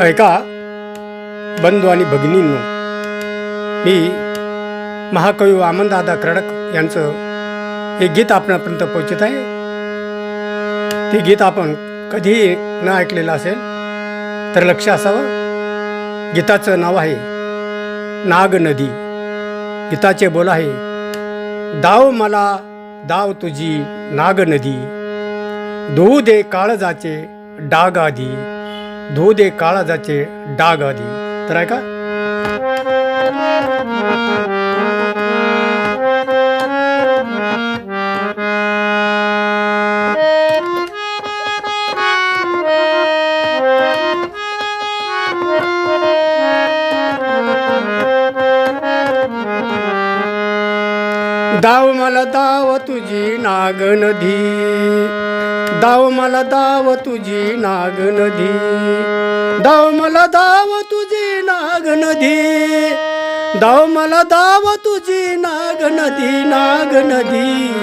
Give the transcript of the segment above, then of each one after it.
ऐका बंधू आणि भगिनींनो मी महाकवी वामनदादा कडक यांचं हे गीत आपणापर्यंत पोहोचत आहे. ते गीत आपण कधीही न ऐकलेलं असेल तर लक्ष असावं. गीताचं नाव आहे नाग नदी. गीताचे बोल आहे दाव मला दाव तुझी नाग नदी. धुऊ दे काळजाचे डाग आधी. धुऊ दे काळाजाचे डाग आधी. तर आहे का दाव मला दाव तुझी नाग नदी दाव मला दाव तुझी नाग नदी. दाव मला दाव तुझी नाग नदी. दाव मला दाव तुझी नाग नदी नाग नदी.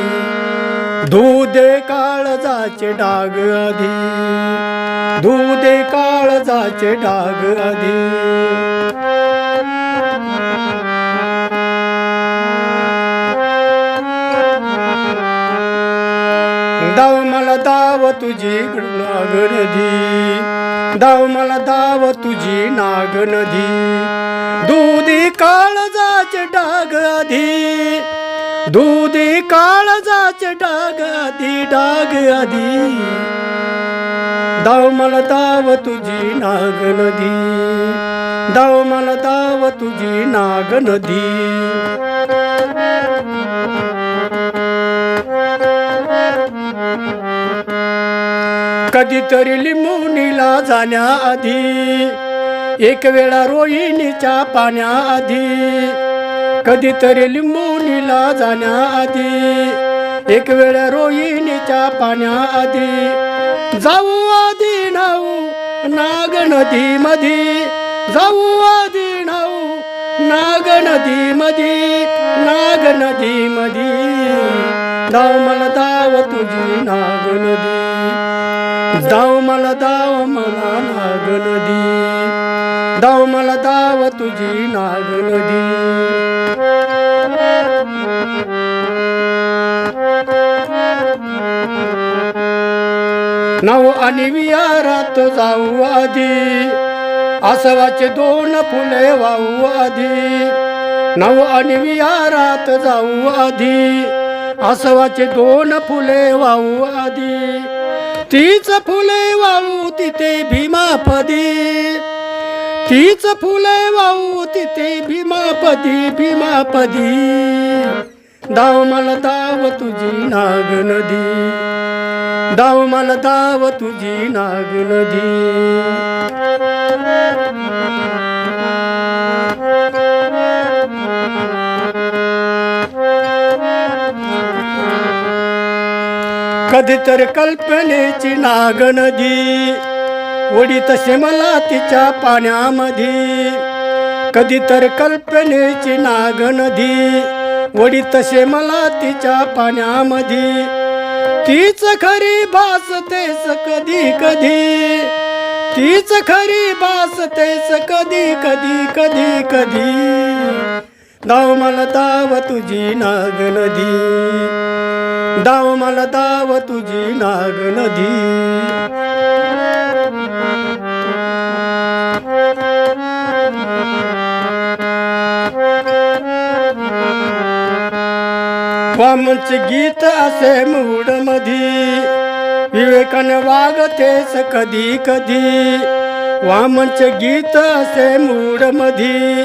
धुदे काळजाचे डाग आधी. धुदे काळजाचे डाग आधी. दाव तुझी नाग नदी दाव मला दाव तुझी नाग नदी दुधी काळजाचे डाग आधी. दुधी काळजाचे डाग आधी डाग आधी. दाव मला दाव तुझी नाग नदी दाव मला दाव तुझी नाग नदी कधीतरी लिंबुनीला जाण्याआधी एक वेळा रोहिणीच्या पाण्याआधी कधीतरी लिंबुनीला जाण्याआधी एक वेळा रोहिणीच्या पाण्याआधी जाऊ आधी नाऊ नाग नदी मधी जाऊ आधी नाऊ नाग नदी मधी नाग नदी मधी धाव मला धाव तुझी नाग नदी. दाव मला दाव मला नाग नदी दाव मला दाव तुझी नाग नदी नव आणि विहारात जाऊ आधी. आसवाचे दोन फुले वाहू आधी. नव आणि विहारात जाऊ आधी. आसवाचे दोन फुले वाहू आधी. तीच फुले वाहू तिथे भीमापदी. तीच फुले वाहू तिथे भीमापदी भीमापदी. दाव मला दाव तुझी नाग नदी. दाव मला दाव तुझी नाग नदी. कधीतरी कल्पनेची नाग नदी ओढी तसे मला तिच्या पाण्यामध्ये कधीतरी कल्पनेची नाग नदी ओढी तसे मला तिच्या पाण्यामध्ये तीच खरी भासतेस कधी कधी. तीच खरी भासतेस कधी कधी कधी कधी. दाव मला दाव तुझी नाग नदी दाव मला दाव तुझी नाग नदी. वामनचे गीत असे मूड मधी. विवेकाने वागतेस कधी कधी. वामनचे गीत असे मूड मधी.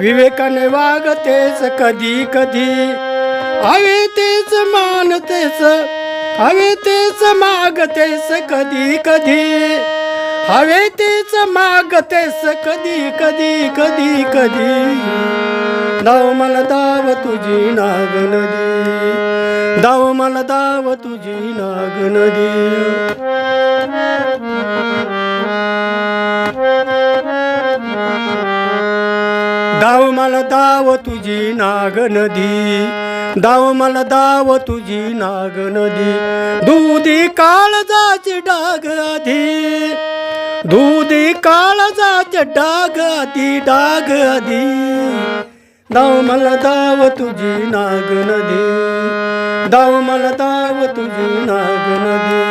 विवेकाने वागतेस कधी कधी. हवे तेच मानतेस हवे तेच मागतेस कधी कधी. हवे तेच मागतेस कधी कधी कधी कधी. दाव मन दाव तुझी नाग नदी. दाव मन दाव तुझी नाग नदी. दाव मला दाव तुझी नाग नदी. दाव मला दाव तुझी नाग नदी. दूधी काळजाची डाग आधी. दूधी काळजाचे डाग आधी डाग आधी. दाव मला दाव तुझी नाग नदी. दाव मला दाव तुझी नाग नदी.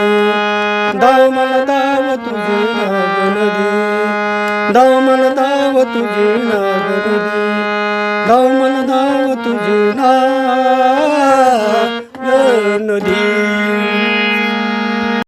दाव मला दाव तुझी नाग नदी. दाव मला दाव तुझी नाग नदी. धाव मन धाव तुझी ना नदी.